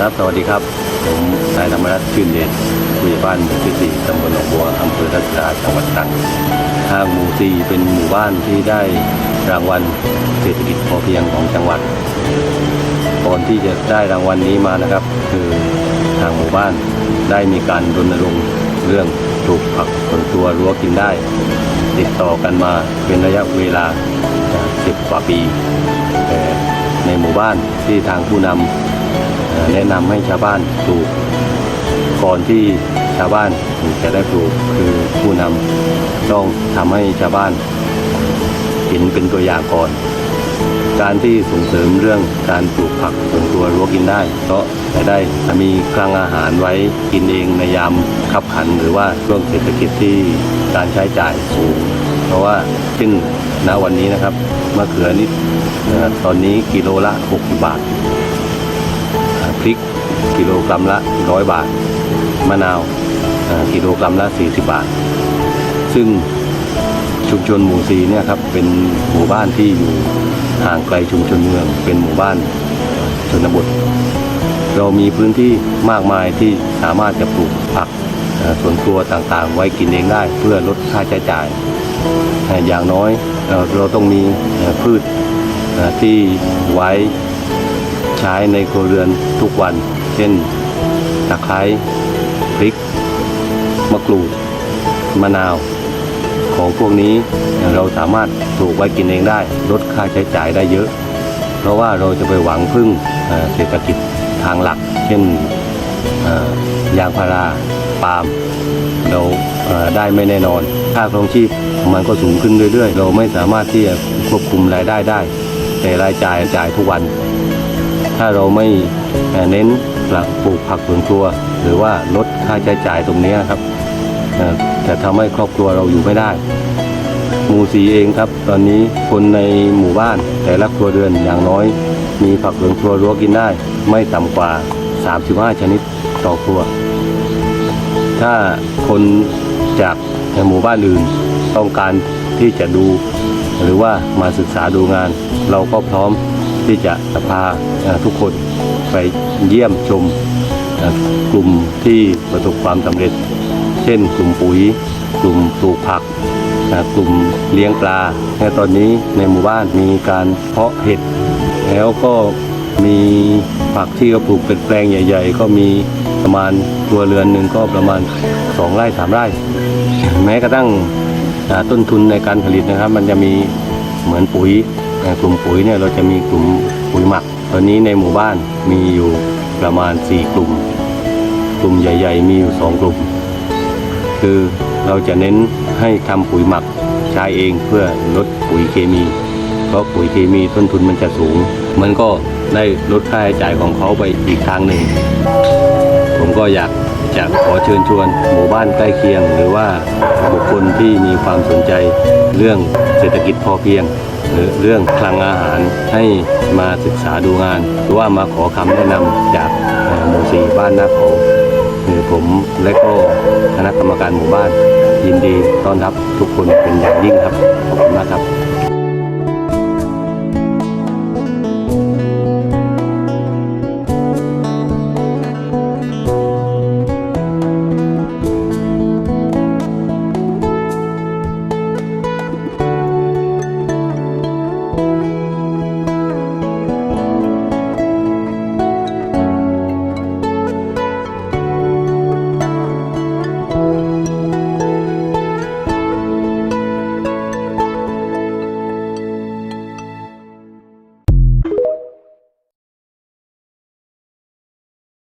ครับสวัสดีครับผมนายธรรมรัตน์ชื่นเดชผู้ใหญ่บ้านหมู่ที่สี่ตำบลหนองบัวอำเภอรัตนาจังหวัดตรังทางหมู่สี่เป็นหมู่บ้านที่ได้รางวัลเศรษฐกิจพอเพียงของจังหวัดก่อนที่จะได้รางวัลนี้มานะครับ คือทางหมู่บ้านได้มีการรณรงค์เรื่องปลูกผักสวนครัวรั้วกินได้ ติดต่อกันมาเป็นระยะเวลาสิบกว่าปีแต่ในหมู่บ้านที่ทางผู้นำ แนะนำให้ชาวบ้านปลูกก่อนที่ชาวบ้านจะได้ปลูกคือผู้นำต้องทำให้ชาวบ้านเห็นเป็นตัวอย่างก่อน การที่ส่งเสริมเรื่องการปลูกผักสวนครัวรั้วกินได้เพราะจะได้มีคลังอาหารไว้กินเองในยามขับขันหรือว่าช่วงเศรษฐกิจที่การใช้จ่ายสูง เพราะว่าขึ้นณวันนี้นะครับมะเขือนี่ตอนนี้กิโลละ 60 บาท พริกกิโลกรัมละ 100 บาท มะนาวกิโลกรัมละ 40 บาท ซึ่งชุมชนหมู่สีเนี่ยครับเป็นหมู่บ้านที่อยู่ห่างไกลชุมชนเมือง เป็นหมู่บ้านชนบท เรามีพื้นที่มากมายที่สามารถจะปลูกผักเอ่อสวนครัวต่างๆ ไว้กินเองได้เพื่อลดค่าใช้จ่าย อย่างน้อยเราต้องมีพืชที่ไว้ ใช้ในครัวเรือนทุกวัน เช่นตะไคร้พริก มะกรูด มะนาว ของพวกนี้เราสามารถปลูกไว้กินเองได้ ลดค่าใช้จ่ายได้เยอะ เพราะว่าเราจะไปหวังพึ่งเศรษฐกิจทางหลัก เช่นยางพาราปาล์มเราได้ไม่แน่นอน ค่าครองชีพมันก็สูงขึ้นเรื่อยๆ เราไม่สามารถที่จะควบคุมรายได้ได้ แต่รายจ่ายจ่ายทุกวัน ถ้าเราไม่เอ่อเน้นปลูกผักสวนครัว หรือว่าลดค่าใช้จ่ายตรงนี้ครับเอ่อจะทำให้ครอบครัวเราอยู่ไม่ได้ หมู่สีเองครับ ตอนนี้คนในหมู่บ้านแต่ละครัวเรือนอย่างน้อย มีผักสวนครัวรั้วกินได้ ไม่ต่ำกว่า 35 ชนิดต่อครัว ถ้าคนจากในหมู่บ้านอื่นต้องการที่จะดู หรือว่ามาศึกษาดูงาน เราก็พร้อมที่จะพา ทุกคนไปเยี่ยมชมกลุ่มที่ประสบความสำเร็จ เช่นกลุ่มปุ๋ย กลุ่มปลูกผักกลุ่มเลี้ยงปลาและตอนนี้ในหมู่บ้านมีการเพาะเห็ด แล้วก็มีผักที่เขาปลูกเป็นแปลงใหญ่ ๆ ก็มีประมาณตัวเรือนหนึ่งก็ประมาณสองไร่สามไร่ แม้กระทั่งต้นทุนในการผลิตนะครับ มันจะมีเหมือนปุ๋ยกลุ่มปุ๋ยเนี่ยเราจะมีกลุ่มปุ๋ยหมัก ตอนนี้ในหมู่บ้านมีอยู่ประมาณ 4 กลุ่ม กลุ่มใหญ่ ๆ มีอยู่สองกลุ่ม คือเราจะเน้นให้ทำปุ๋ยหมักใช้เองเพื่อลดปุ๋ยเคมี เพราะปุ๋ยเคมีต้นทุนมันจะสูง มันก็ได้ลดค่าใช้จ่ายของเขาไปอีกทางหนึ่ง ผมก็อยากจะขอเชิญชวน หมู่บ้านใกล้เคียง หรือว่าบุคคลที่มีความสนใจเรื่องเศรษฐกิจพอเพียง หรือเรื่องคลังอาหารให้มาศึกษาดูงาน หรือว่ามาขอคำแนะนำจากหมู่สี่บ้านนาเขาคือผมและก็คณะกรรมการหมู่บ้าน ยินดีต้อนรับทุกคนเป็นอย่างยิ่งครับขอบคุณมากครับ